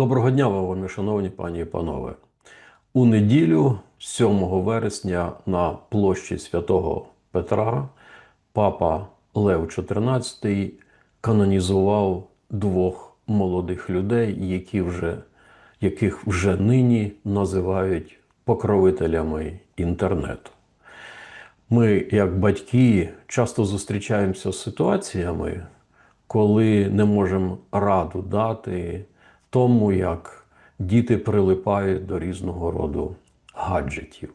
Доброго дня вам, шановні пані і панове. У неділю, 7 вересня, на площі Святого Петра, папа Лев XIV канонізував двох молодих людей, які вже, яких вже нині називають покровителями інтернету. Ми, як батьки, часто зустрічаємося з ситуаціями, коли не можемо раду дати тому, як діти прилипають до різного роду гаджетів.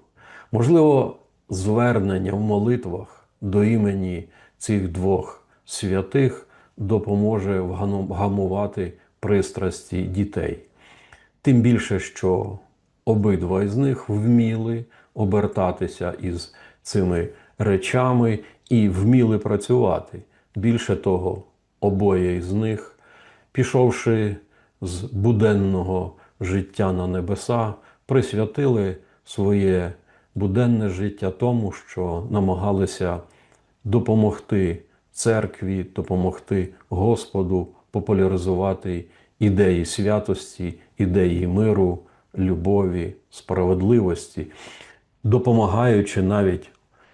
Можливо, звернення в молитвах до імені цих двох святих допоможе вгамувати пристрасті дітей. Тим більше, що обидва із них вміли обертатися із цими речами і вміли працювати. Більше того, обоє із них, пішовши з буденного життя на небеса, присвятили своє буденне життя тому, що намагалися допомогти церкві, допомогти Господу популяризувати ідеї святості, ідеї миру, любові, справедливості, допомагаючи навіть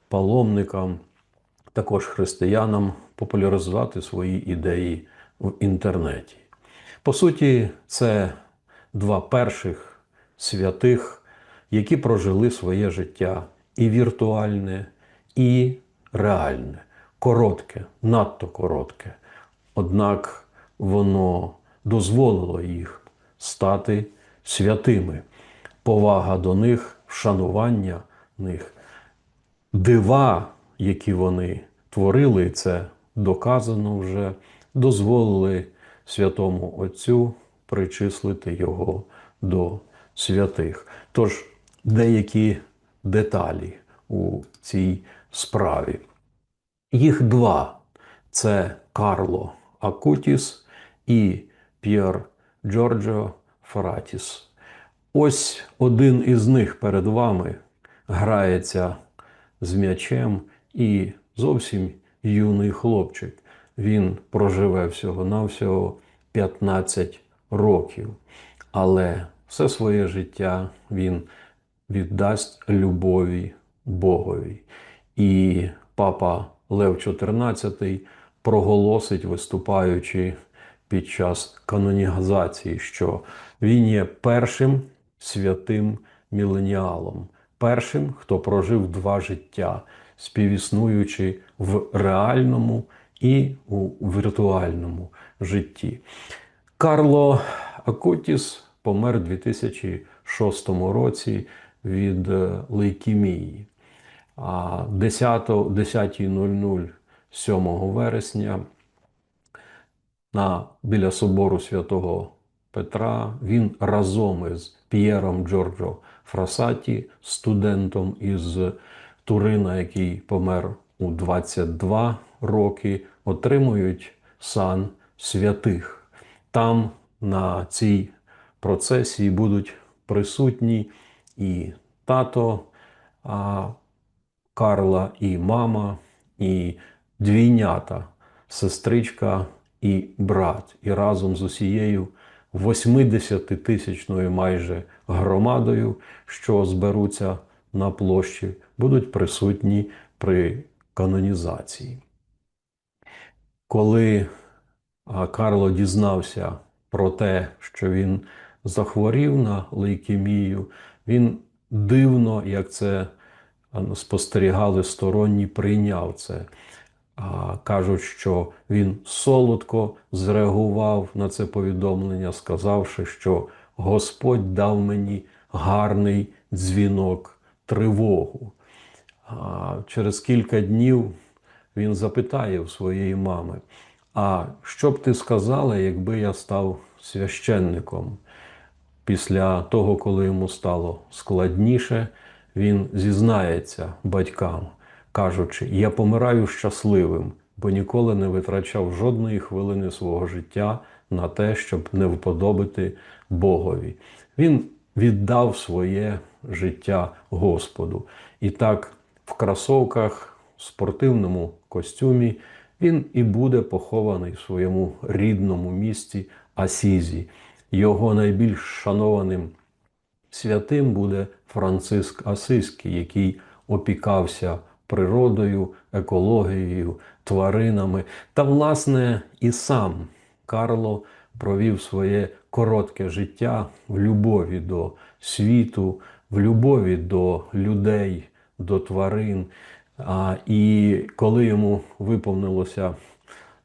паломникам, також християнам популяризувати свої ідеї в інтернеті. По суті, це два перших святих, які прожили своє життя і віртуальне, і реальне, коротке, надто коротке. Однак воно дозволило їх стати святими. Повага до них, вшанування них, дива, які вони творили, це доказано вже, дозволили святому Отцю причислити його до святих. Тож деякі деталі у цій справі. Їх два: це Карло Акутіс і П'єр Джорджо Фаратіс. Ось один із них перед вами грається з м'ячем і зовсім юний хлопчик. Він проживе всього-навсього 15 років, але все своє життя він віддасть любові Богові. І папа Лев XIV проголосить, виступаючи під час канонізації, що він є першим святим міленіалом, першим, хто прожив два життя, співіснуючи в реальному і у віртуальному житті. Карло Акутіс помер у 2006 році від лейкемії. А 10.00 7 вересня на, біля собору святого Петра він разом із П'єром Джорджо Фрасаті, студентом із Турина, який помер у 22 роки, отримують сан святих. Там на цій процесії будуть присутні і тато а, Карла, і мама, і двійнята, сестричка і брат. І разом з усією 80-тисячною майже громадою, що зберуться на площі, будуть присутні при канонізації. Коли Карло дізнався про те, що він захворів на лейкемію, він дивно, як це спостерігали сторонні, прийняв це. Кажуть, що він солодко зреагував на це повідомлення, сказавши, що Господь дав мені гарний дзвінок, тривогу. Через кілька днів він запитає у своєї мами: А що б ти сказала, якби я став священником? Після того, коли йому стало складніше, він зізнається батькам, кажучи: Я помираю щасливим, бо ніколи не витрачав жодної хвилини свого життя на те, щоб не вподобити Богові. Він віддав своє життя Господу. І так, в кросовках, в спортивному костюмі, він і буде похований в своєму рідному місті Асізі. його найбільш шанованим святим буде Франциск Асиський, який опікався природою, екологією, тваринами. Та, власне, і сам Карло провів своє коротке життя в любові до світу, в любові до людей, до тварин. І коли йому виповнилося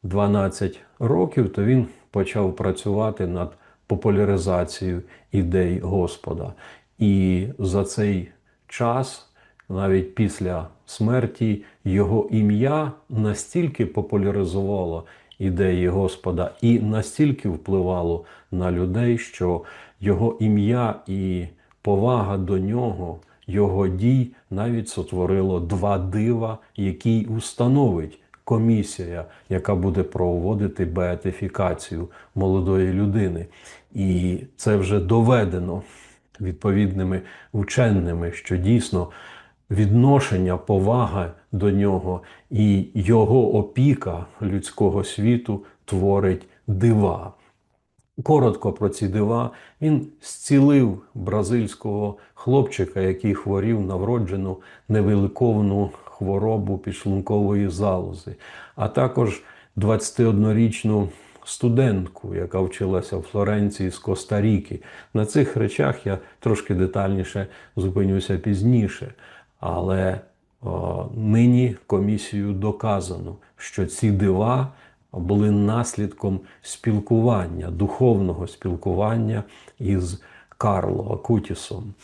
12 років, то він почав працювати над популяризацією ідей Господа. І за цей час, навіть після смерті, його ім'я настільки популяризувало ідеї Господа і настільки впливало на людей, що його ім'я і повага до нього, його дій навіть сотворило два дива, які установить комісія, яка буде проводити беатифікацію молодої людини. І це вже доведено відповідними вченими, що дійсно відношення, повага до нього і його опіка людського світу творить дива. Коротко про ці дива він зцілив бразильського хлопчика, який хворів на вроджену невиликовну хворобу підшлункової залози, а також 21-річну студентку, яка вчилася в Флоренції з Коста-Ріки. На цих речах я трошки детальніше зупинюся пізніше. Але о, нині комісією доказано, що ці дива були наслідком спілкування, духовного спілкування із Карло Акутісом.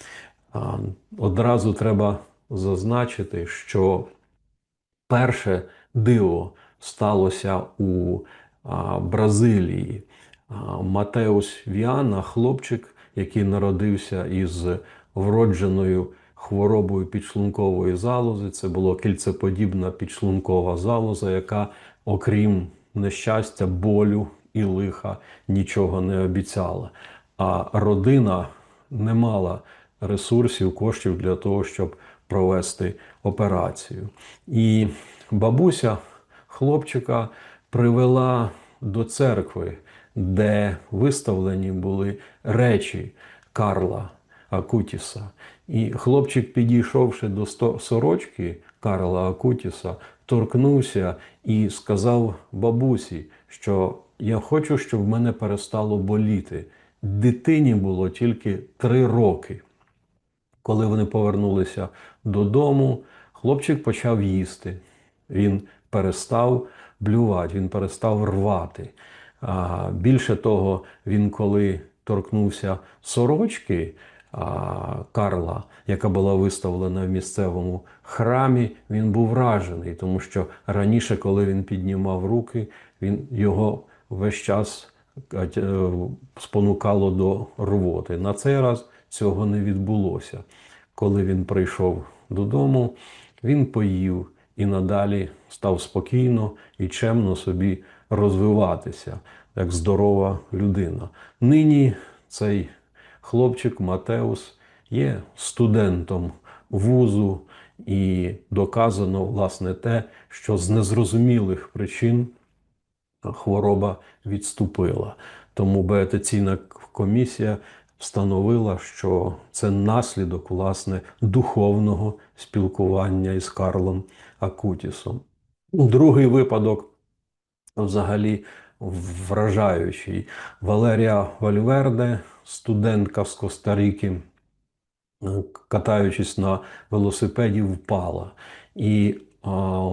Одразу треба зазначити, що перше диво сталося у Бразилії. Матеус Віана, хлопчик, який народився із вродженою хворобою підшлункової залози. Це була кільцеподібна підшлункова залоза, яка, окрім нещастя, болю і лиха, нічого не обіцяла. А родина не мала ресурсів, коштів для того, щоб провести операцію. І бабуся хлопчика привела до церкви, де виставлені були речі Карла Акутіса. І хлопчик, підійшовши до сорочки Карла Акутіса, торкнувся і сказав бабусі, що я хочу, щоб в мене перестало боліти. Дитині було тільки три роки. Коли вони повернулися додому, хлопчик почав їсти. Він перестав блювати, він перестав рвати. Більше того, він коли торкнувся сорочки Карла, яка була виставлена в місцевому храмі, він був вражений, тому що раніше, коли він піднімав руки, він його весь час е, спонукало до рвоти. На цей раз цього не відбулося. Коли він прийшов додому, він поїв і надалі став спокійно і чемно собі розвиватися як здорова людина. Нині цей хлопчик Матеус є студентом вузу, і доказано власне те, що з незрозумілих причин хвороба відступила. Тому беатаційна комісія встановила, що це наслідок власне духовного спілкування із Карлом Акутісом. Другий випадок, взагалі, вражаючий. Валерія Вальверде, студентка з Коста-Ріки, катаючись на велосипеді, впала. І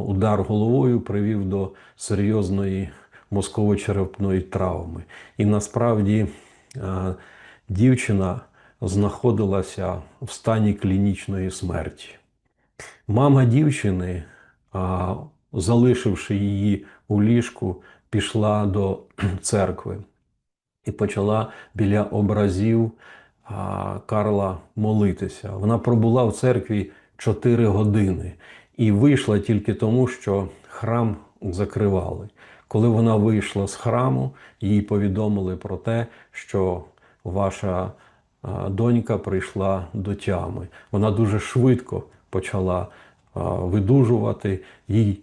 удар головою привів до серйозної мозково-черепної травми. І насправді а, дівчина знаходилася в стані клінічної смерті. Мама дівчини, залишивши її у ліжку, пішла до церкви і почала біля образів Карла молитися. Вона пробула в церкві 4 години і вийшла тільки тому, що храм закривали. Коли вона вийшла з храму, їй повідомили про те, що ваша донька прийшла до тями. Вона дуже швидко почала видужувати, їй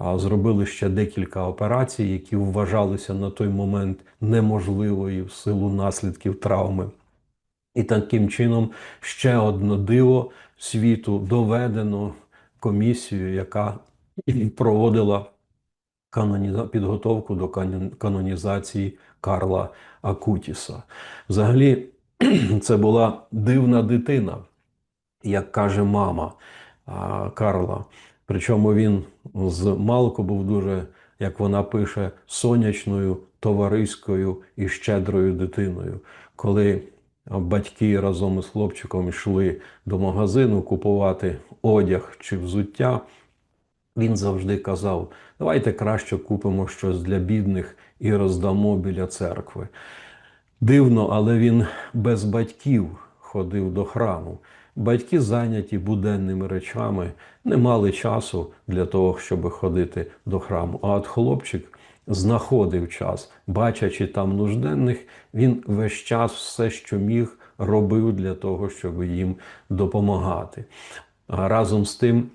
зробили ще декілька операцій, які вважалися на той момент неможливою в силу наслідків травми. І таким чином ще одне диво світу доведено комісією, яка проводила підготовку до канонізації Карла Акутіса. Взагалі, це була дивна дитина, як каже мама Карла. Причому він з малку був дуже, як вона пише, сонячною, товариською і щедрою дитиною. Коли батьки разом із хлопчиком йшли до магазину купувати одяг чи взуття, він завжди казав: давайте краще купимо щось для бідних і роздамо біля церкви. Дивно, але він без батьків ходив до храму. Батьки, зайняті буденними речами, не мали часу для того, щоб ходити до храму. А от хлопчик знаходив час, бачачи там нужденних, він весь час все, що міг, робив для того, щоб їм допомагати. А разом з тим,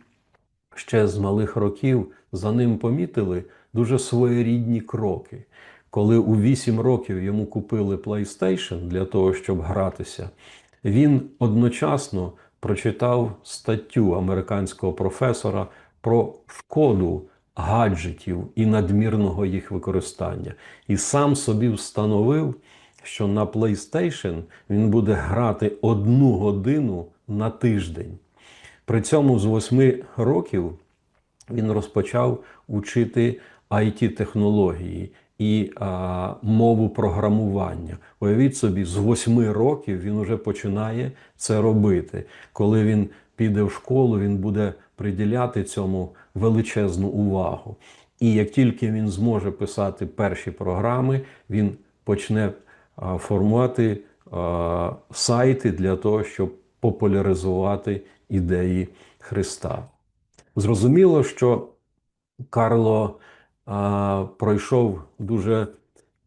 ще з малих років за ним помітили дуже своєрідні кроки. Коли у 8 років йому купили PlayStation для того, щоб гратися, він одночасно прочитав статтю американського професора про шкоду гаджетів і надмірного їх використання. І сам собі встановив, що на PlayStation він буде грати одну годину на тиждень. При цьому з 8 років він розпочав учити IT-технології і а, мову програмування. Уявіть собі, з 8 років він вже починає це робити. Коли він піде в школу, він буде приділяти цьому величезну увагу. І як тільки він зможе писати перші програми, він почне а, формувати а, сайти для того, щоб популяризувати ідеї Христа. Зрозуміло, що Карло а, пройшов дуже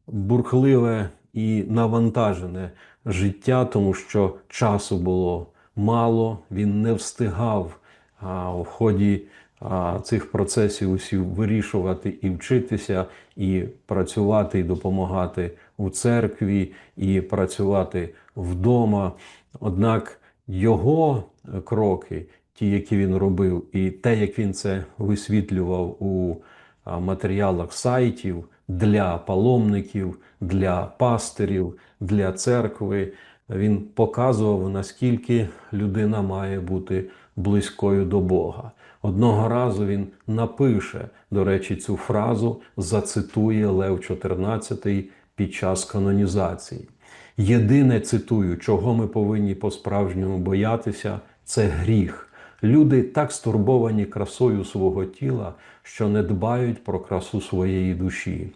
бурхливе і навантажене життя, тому що часу було мало, він не встигав а, в ході а, цих процесів усіх вирішувати і вчитися, і працювати, і допомагати у церкві, і працювати вдома. Однак його кроки, ті, які він робив, і те, як він це висвітлював у матеріалах сайтів для паломників, для пастирів, для церкви, він показував, наскільки людина має бути близькою до Бога. Одного разу він напише, до речі, цю фразу зацитує Лев 14 під час канонізації. Єдине цитую, чого ми повинні по-справжньому боятися, це гріх. Люди так стурбовані красою свого тіла, що не дбають про красу своєї душі.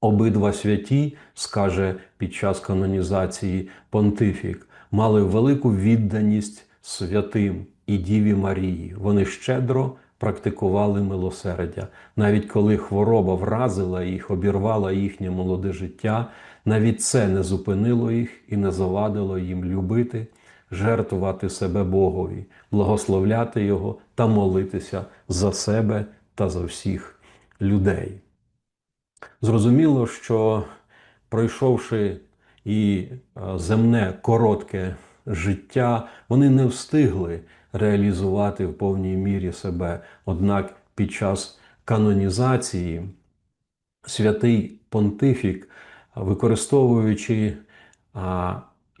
Обидва святі, скаже під час канонізації понтифік, мали велику відданість святим і Діві Марії. Вони щедро практикували милосердя. Навіть коли хвороба вразила їх, обірвала їхнє молоде життя, навіть це не зупинило їх і не завадило їм любити, жертвувати себе Богові, благословляти Його та молитися за себе та за всіх людей. Зрозуміло, що пройшовши і е, земне коротке життя, вони не встигли реалізувати в повній мірі себе. Однак під час канонізації святий понтифік, використовуючи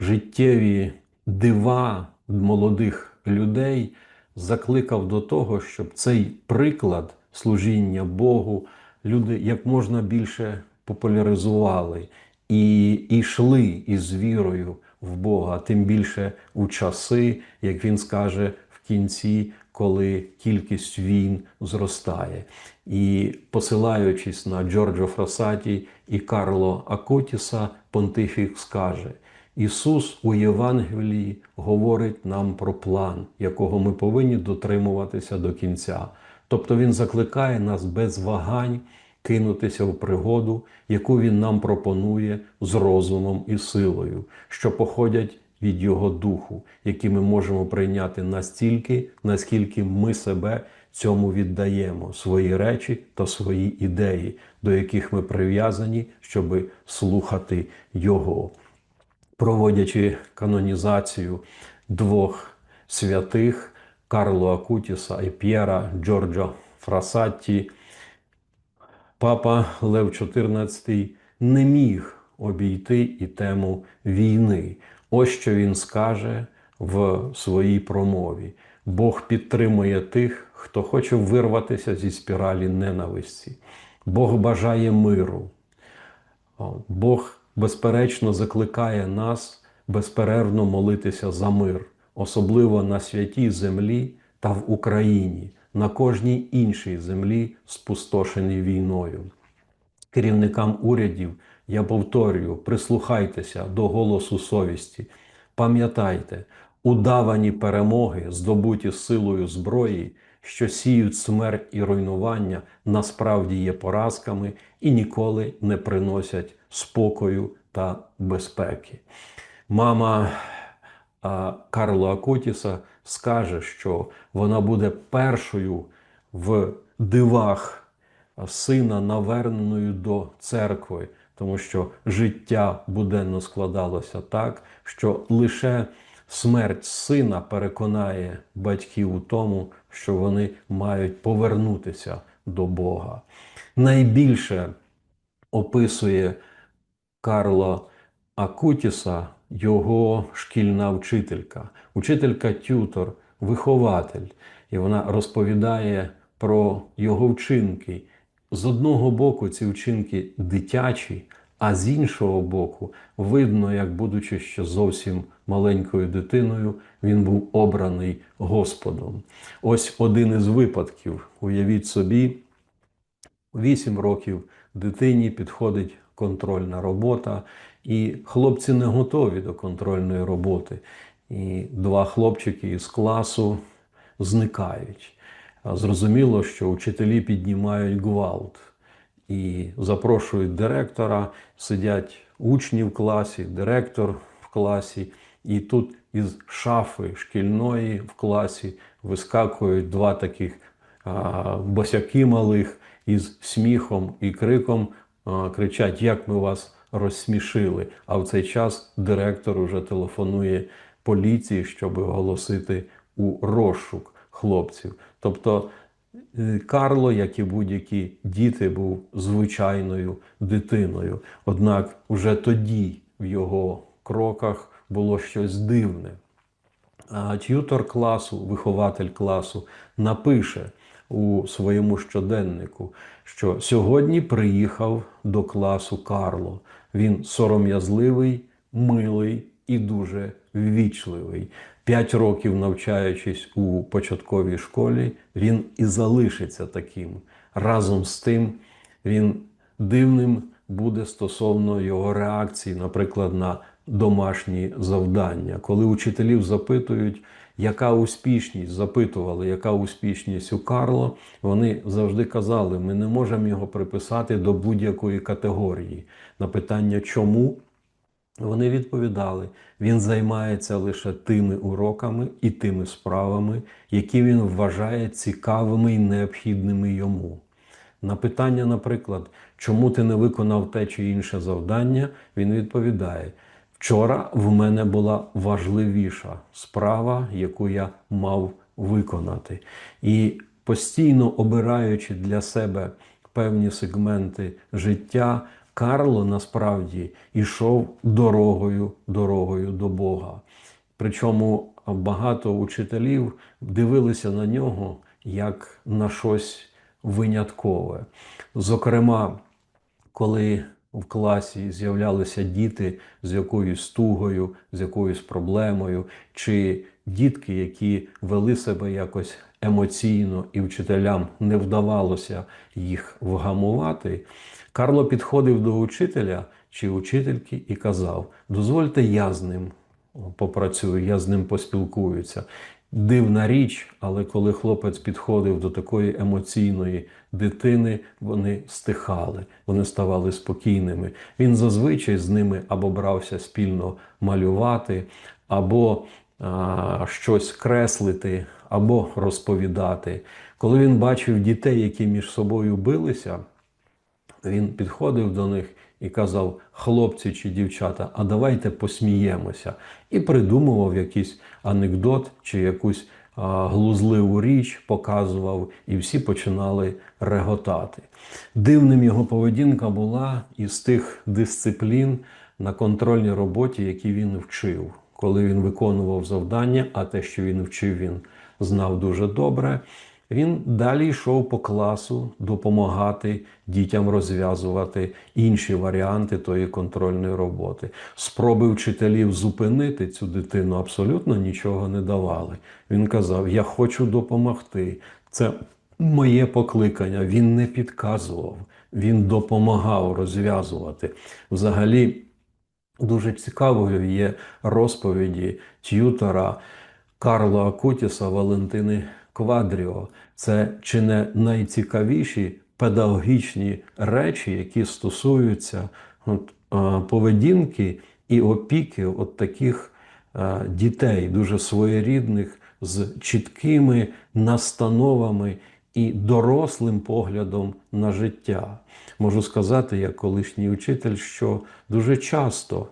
життєві дива молодих людей, закликав до того, щоб цей приклад служіння Богу люди як можна більше популяризували і йшли із вірою в Бога, тим більше у часи, як він скаже в кінці, коли кількість війн зростає. І посилаючись на Джорджо Фрасаті і Карло Акотіса, понтифік скаже: Ісус у Євангелії говорить нам про план, якого ми повинні дотримуватися до кінця. Тобто Він закликає нас без вагань кинутися в пригоду, яку він нам пропонує з розумом і силою, що походять від Його духу, які ми можемо прийняти настільки, наскільки ми себе цьому віддаємо свої речі та свої ідеї, до яких ми прив'язані, щоб слухати Його. Проводячи канонізацію двох святих Карло Акутіса і П'єра Джорджо Фрасатті, Папа Лев XIV не міг обійти і тему війни. Ось що він скаже в своїй промові. Бог підтримує тих, хто хоче вирватися зі спіралі ненависті. Бог бажає миру. Бог безперечно закликає нас безперервно молитися за мир, особливо на святій землі та в Україні, на кожній іншій землі, спустошеній війною. Керівникам урядів я повторюю: прислухайтеся до голосу совісті. Пам'ятайте, удавані перемоги, здобуті силою зброї, що сіють смерть і руйнування, насправді є поразками і ніколи не приносять спокою та безпеки. Мама а, Карло Акутіса скаже, що вона буде першою в дивах сина наверненою до церкви, тому що життя буденно складалося так, що лише смерть сина переконає батьків у тому, що вони мають повернутися до Бога. Найбільше описує Карло Акутіса його шкільна вчителька, учителька тютор, вихователь, і вона розповідає про його вчинки. З одного боку, ці вчинки дитячі, а з іншого боку, видно, як, будучи ще зовсім маленькою дитиною, він був обраний Господом. Ось один із випадків. Уявіть собі, 8 років дитині підходить контрольна робота, і хлопці не готові до контрольної роботи. І два хлопчики із класу зникають. Зрозуміло, що вчителі піднімають гвалт і запрошують директора, сидять учні в класі, директор в класі, і тут із шафи шкільної в класі вискакують два таких а, босяки малих із сміхом і криком кричать: Як ми вас розсмішили! А в цей час директор уже телефонує поліції, щоб оголосити у розшук хлопців. Тобто е, Карло, як і будь-які діти, був звичайною дитиною. Однак вже тоді в його кроках було щось дивне. А т'ютор класу, вихователь класу, напише у своєму щоденнику, що сьогодні приїхав до класу Карло. Він сором'язливий, милий і дуже ввічливий. П'ять років навчаючись у початковій школі, він і залишиться таким. Разом з тим, він дивним буде стосовно його реакції, наприклад, на домашні завдання. Коли учителів запитують, яка успішність, запитували, яка успішність у Карло, вони завжди казали, ми не можемо його приписати до будь-якої категорії. На питання чому? Вони відповідали, він займається лише тими уроками і тими справами, які він вважає цікавими і необхідними йому. На питання, наприклад, чому ти не виконав те чи інше завдання, він відповідає: вчора в мене була важливіша справа, яку я мав виконати. І постійно обираючи для себе певні сегменти життя, Карло насправді йшов дорогою, дорогою до Бога. Причому багато учителів дивилися на нього як на щось виняткове. Зокрема, коли в класі з'являлися діти з якоюсь тугою, з якоюсь проблемою, чи дітки, які вели себе якось емоційно, і вчителям не вдавалося їх вгамувати, Карло підходив до учителя чи учительки і казав: дозвольте, я з ним попрацюю, я з ним поспілкуюся. Дивна річ, але коли хлопець підходив до такої емоційної дитини, вони стихали, вони ставали спокійними. Він зазвичай з ними або брався спільно малювати, або а, щось креслити, або розповідати. Коли він бачив дітей, які між собою билися, він підходив до них і казав: хлопці чи дівчата, а давайте посміємося. І придумував якийсь анекдот чи якусь а, глузливу річ, показував, і всі починали реготати. Дивним його поведінка була із тих дисциплін на контрольній роботі, які він вчив. Коли він виконував завдання, а те, що він вчив, він знав дуже добре. Він далі йшов по класу допомагати дітям розв'язувати інші варіанти тої контрольної роботи. Спроби вчителів зупинити цю дитину абсолютно нічого не давали. Він казав: Я хочу допомогти. Це моє покликання. Він не підказував, він допомагав розв'язувати. Взагалі, дуже цікавою є розповіді т'ютора Карла Акутіса Валентини Квадріо. Це чи не найцікавіші педагогічні речі, які стосуються от, поведінки і опіки от таких дітей, дуже своєрідних, з чіткими настановами і дорослим поглядом на життя. Можу сказати, як колишній учитель, що дуже часто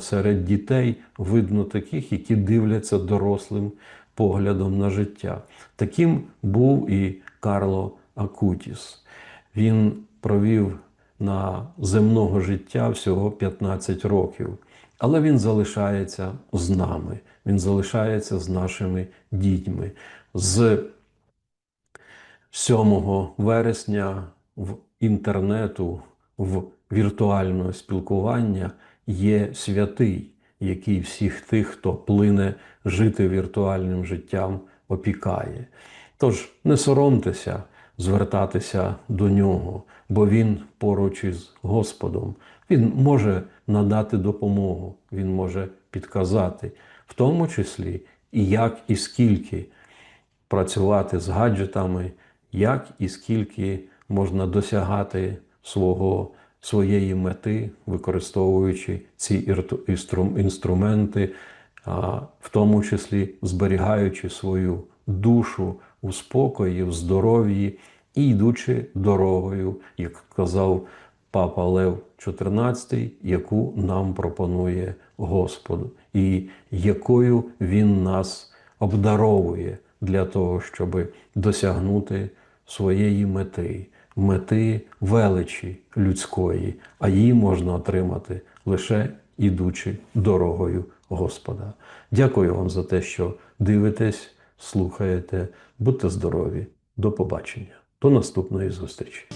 серед дітей видно таких, які дивляться дорослим поглядом на життя. Таким був і Карло Акутіс. Він провів на земного життя всього 15 років, але він залишається з нами, він залишається з нашими дітьми. З 7 вересня в інтернету, в віртуального спілкування є святий, який всіх тих, хто плине жити віртуальним життям, опікає. Тож не соромтеся звертатися до нього, бо він поруч із Господом. Він може надати допомогу, він може підказати, в тому числі і як і скільки працювати з гаджетами, як і скільки можна досягати свого, своєї мети, використовуючи ці інструменти, в тому числі зберігаючи свою душу у спокої, в здоров'ї і йдучи дорогою, як казав Папа Лев XIV, яку нам пропонує Господу, і якою Він нас обдаровує для того, щоб досягнути своєї мети, мети величі людської, а її можна отримати лише ідучи дорогою Господа. Дякую вам за те, що дивитесь, слухаєте, будьте здорові. До побачення, до наступної зустрічі.